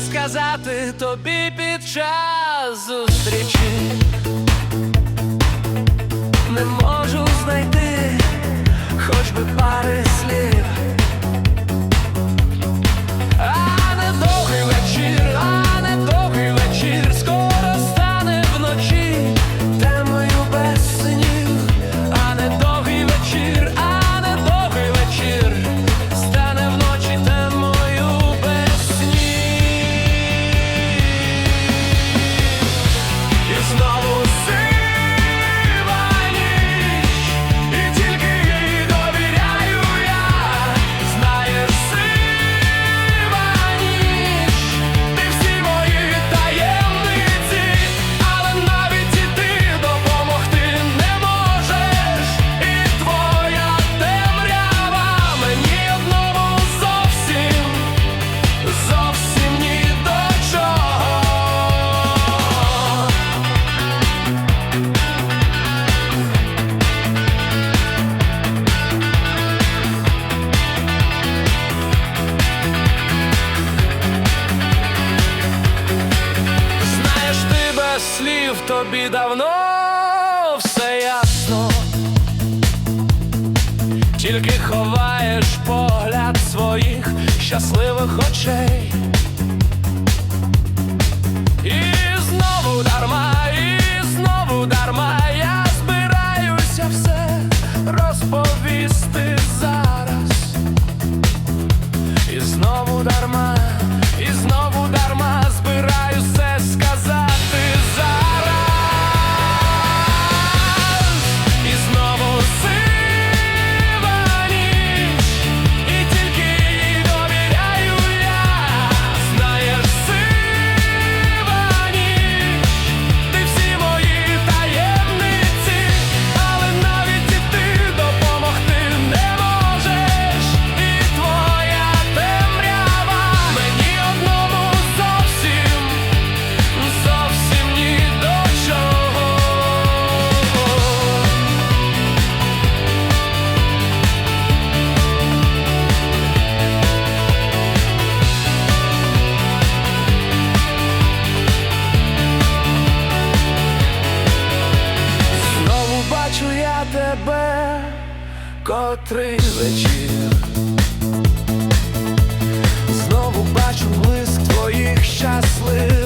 сказати тобі під час зустрічі не можу знайти хоч би пари слів. слів тобі давно все ясно, тільки ховаєш погляд своїх щасливих очей. І знову дарма, і знову дарма я збираюся все розповісти зараз, і знову дарма. котрий вечір. Знову бачу блиск твоїх щасливих